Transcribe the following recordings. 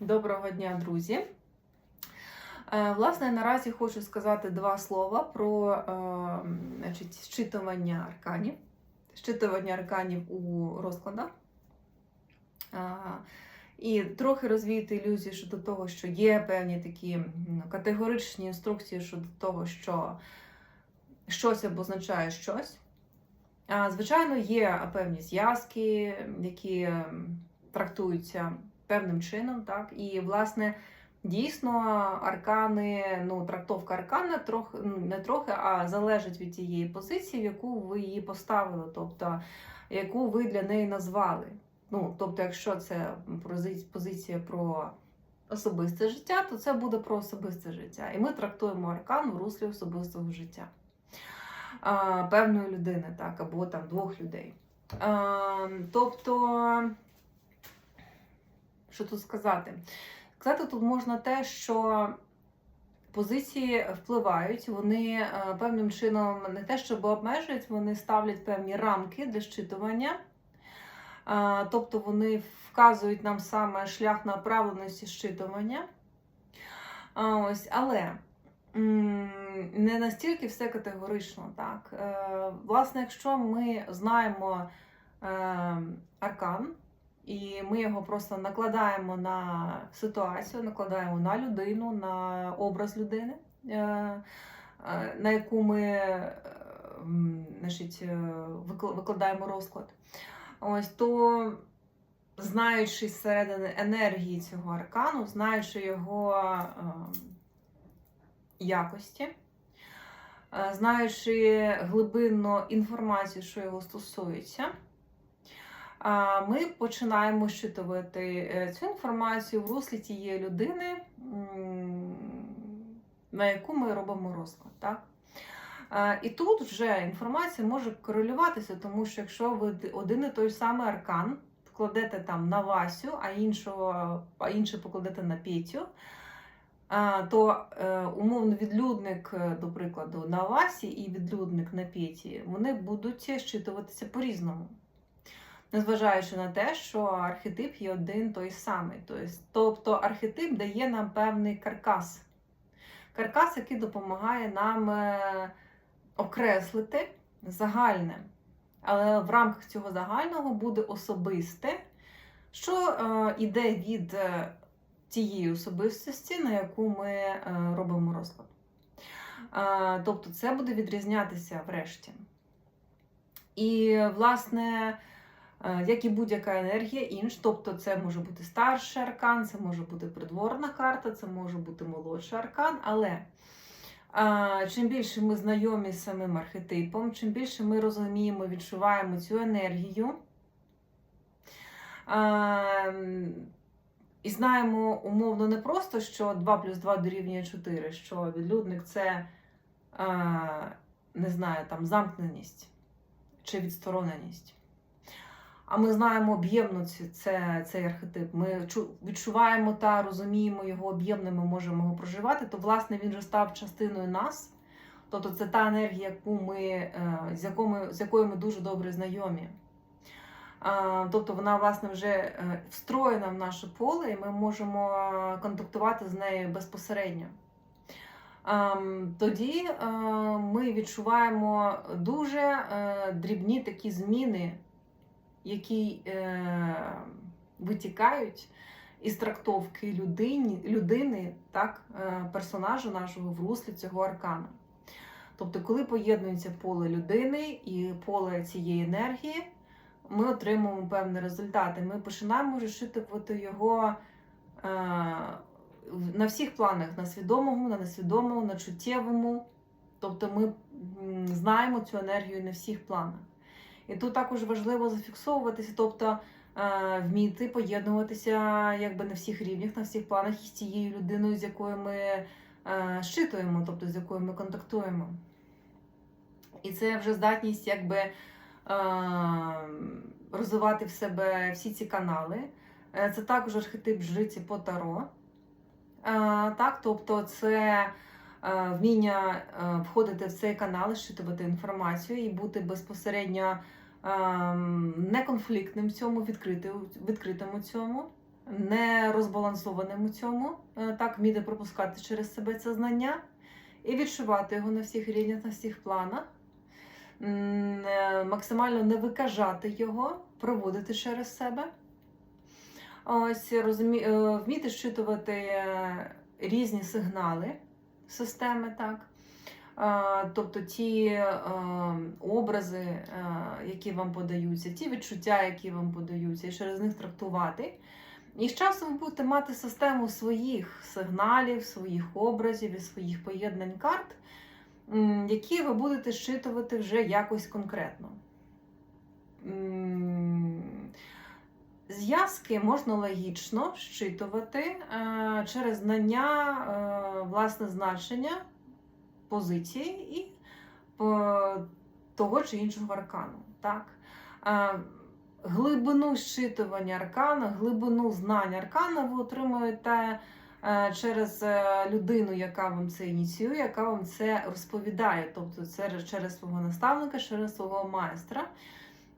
Доброго дня, друзі. Е, Власне, наразі хочу сказати два слова про е, значить, щитування арканів. Щитування арканів у розкладах. Е, І трохи розвіяти ілюзії щодо того, що є певні такі категоричні інструкції щодо того, що щось обозначає щось. Звичайно, є певні зв'язки, які трактуються певним чином, так і власне дійсно аркани, ну трактовка аркана трохи ну, не трохи, а залежить від тієї позиції, в яку ви її поставили, тобто яку ви для неї назвали. Ну, тобто, якщо це позиція про особисте життя, то це буде про особисте життя. І ми трактуємо аркан в руслі особистого життя. А, певної людини, так, або там двох людей. А, тобто, що тут сказати? Сказати тут можна те, що позиції впливають, вони е, певним чином не те, щоб обмежують, вони ставлять певні рамки для щитування. Тобто вони вказують нам саме шлях направленості щитування. Ось, але не настільки все категорично. Так? Е, Власне, якщо ми знаємо е, аркан, і ми його просто накладаємо на ситуацію, накладаємо на людину, на образ людини, е, е, на яку ми е, значить, викладаємо розклад. Ось то, знаючи зсередини енергії цього аркану, знаючи його якості, знаючи глибинно інформацію, що його стосується, ми починаємо щитувати е, цю інформацію в руслі тієї людини, на яку ми робимо розклад. Так? І тут вже інформація може корелюватися, тому що якщо ви один і той самий аркан вкладете там на Васю, а іншого, а інший покладете на Петю, то е, умовно відлюдник, е, до прикладу, на Васі і відлюдник на Петі, вони будуть щитуватися по-різному. Незважаючи на те, що архетип є один той самий. Тобто, тобто архетип дає нам певний каркас. Каркас, який допомагає нам е, окреслити загальне. Але в рамках цього загального буде особисте, що е, йде від е, тієї особистості, на яку ми робимо розклад. Тобто це буде відрізнятися врешті. І, власне, як і будь-яка енергія інш, тобто це може бути старший аркан, це може бути придворна карта, це може бути молодший аркан, але чим більше ми знайомі з самим архетипом, чим більше ми розуміємо, відчуваємо цю енергію. І знаємо умовно не просто, що 2 плюс 2 дорівнює 4, що відлюдник це не знаю, там замкненість чи відстороненість. А ми знаємо об'ємно це, цей архетип. Ми відчуваємо та розуміємо його об'ємно, ми можемо його проживати, то власне він вже став частиною нас. Тобто це та енергія, яку ми, е, з, якою, з якою ми дуже добре знайомі. Тобто вона, власне, вже е, встроєна в наше поле, і ми можемо контактувати з нею безпосередньо. Ем, Тоді е, ми відчуваємо дуже дрібні такі зміни, які е, витікають із трактовки людині, людини, так, е, персонажа нашого в руслі цього аркана. Тобто, коли поєднується поле людини і поле цієї енергії, ми отримуємо певні результати. Ми починаємо розшитувати його е, на всіх планах: на свідомому, на несвідомому, на чуттєвому. Тобто ми знаємо цю енергію на всіх планах. І тут також важливо зафіксовуватися, тобто е, вміти поєднуватися якби на всіх рівнях, на всіх планах із тією людиною, з якою ми е, щитуємо, тобто з якою ми контактуємо. І це вже здатність якби е, розвивати в себе всі ці канали. Це також архетип жриці по таро. Так, тобто це вміння входити в цей канал, щитувати інформацію і бути безпосередньо неконфліктним в цьому, відкритим, у цьому. не розбалансованим у цьому, е, так, вміти пропускати через себе це знання і відчувати його на всіх рівнях, на всіх планах. Е, Максимально не викажати його, проводити через себе. Ось розумі... е, вміти щитувати різні сигнали системи, так. Тобто ті е, образи, е, які вам подаються, ті відчуття, які вам подаються, і через них трактувати. І з часом ви будете мати систему своїх сигналів, своїх образів і своїх поєднань карт, які ви будете щитувати вже якось конкретно. Зв'язки можна логічно щитувати е, через знання е, власне значення позиції і того чи іншого аркану. Так? Глибину щитування аркана, глибину знань аркана ви отримуєте е, через е, людину, яка вам це ініціює, яка вам це розповідає. Тобто це через свого наставника, через свого майстра,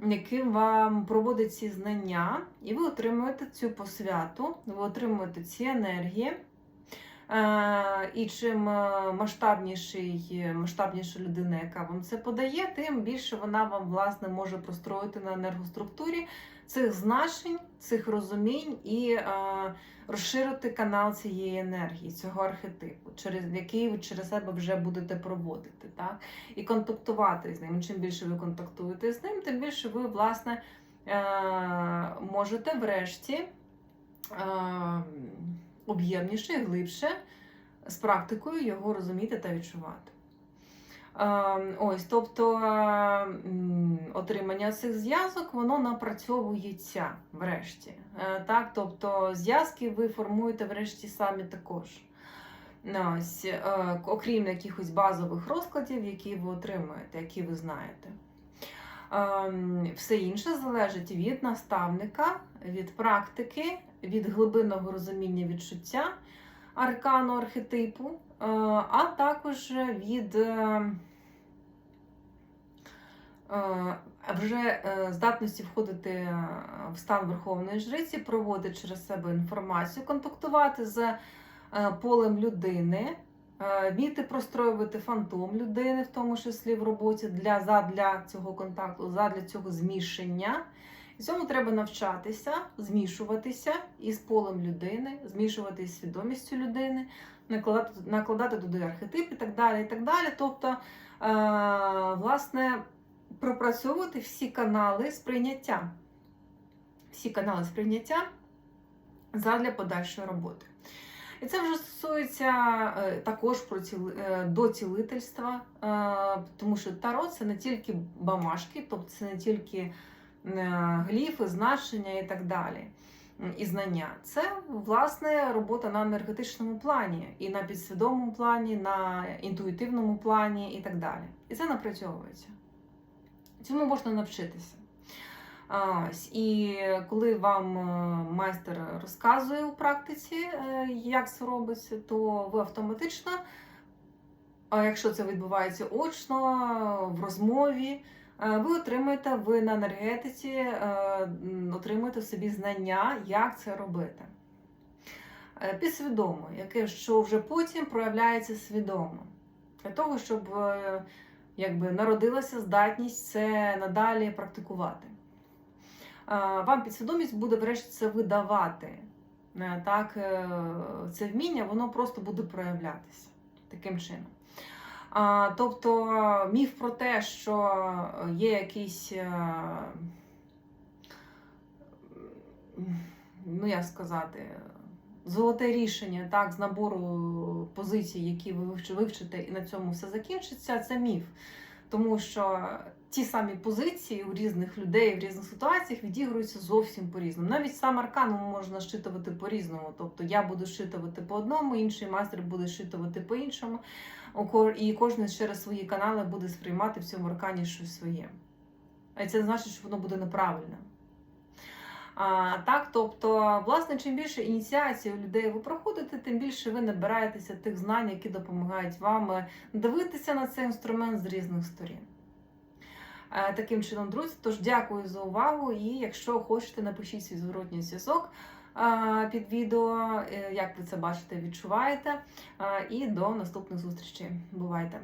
яким вам проводить ці знання, і ви отримуєте цю посвяту, ви отримуєте ці енергії. Е, І чим е, масштабніший, масштабніша людина, яка вам це подає, тим більше вона вам власне може простроїти на енергоструктурі цих значень, цих розумінь і е, розширити канал цієї енергії, цього архетипу, через який ви через себе вже будете проводити, так? І контактувати з ним. Чим більше ви контактуєте з ним, тим більше ви, власне, можете врешті. Об'ємніше і глибше з практикою його розуміти та відчувати. Е, Ось, тобто е, отримання цих зв'язок, воно напрацьовується врешті. Е, Так, тобто зв'язки ви формуєте врешті самі також. Ось, окрім якихось базових розкладів, які ви отримуєте, які ви знаєте. Ем, Все інше залежить від наставника, від практики, від глибинного розуміння відчуття аркану архетипу, е, а також від е, е, вже здатності входити в стан Верховної Жриці, проводити через себе інформацію, контактувати з полем людини. Вміти простроювати фантом людини, в тому числі в роботі для, задля цього контакту, задля цього зміщення. Цьому треба навчатися, змішуватися із полем людини, змішувати із свідомістю людини, накладати, накладати туди архетип і так далі. і так далі. Тобто, е, власне, пропрацьовувати всі канали сприйняття. Всі канали сприйняття задля подальшої роботи. І це вже стосується е, також е, доцілительства, е, тому що таро це не тільки бамашки, тобто це не тільки гліфи, значення і так далі. І знання. Це власне робота на енергетичному плані, і на підсвідомому плані, на інтуїтивному плані і так далі. І це напрацьовується. Цьому можна навчитися. І коли вам е, майстер розказує у практиці, е, як це робиться, то ви автоматично, а якщо це відбувається очно, в розмові, е, ви отримаєте ви на енергетиці, е, отримуєте собі знання, як це робити. Е, Підсвідомо, яке що вже потім проявляється свідомо. Для того, щоб е, якби, народилася здатність це надалі практикувати. Е, Вам підсвідомість буде врешті це видавати. Е, Так, е, це вміння, воно просто буде проявлятися таким чином. Тобто міф про те, що є якийсь, е, ну як сказати, золоте рішення так, з набору позицій, які ви вивчите, і на цьому все закінчиться, це міф. Тому що ті самі позиції у різних людей в різних ситуаціях відігруються зовсім по-різному. Навіть сам аркан можна щитувати по-різному. Тобто я буду щитувати по одному, інший майстер буде щитувати по-іншому. І кожен через свої канали буде сприймати в цьому аркані щось своє. А це не значить, що воно буде неправильним. А, так, тобто, власне, чим більше ініціації у людей ви проходите, тим більше ви набираєтеся тих знань, які допомагають вам е, дивитися на цей інструмент з різних сторін. Е, Таким чином, друзі, тож дякую за увагу. І якщо хочете, напишіть свій зворотній зв'язок. під відео, е, як ви це бачите, відчуваєте. І до наступних зустрічей. Бувайте!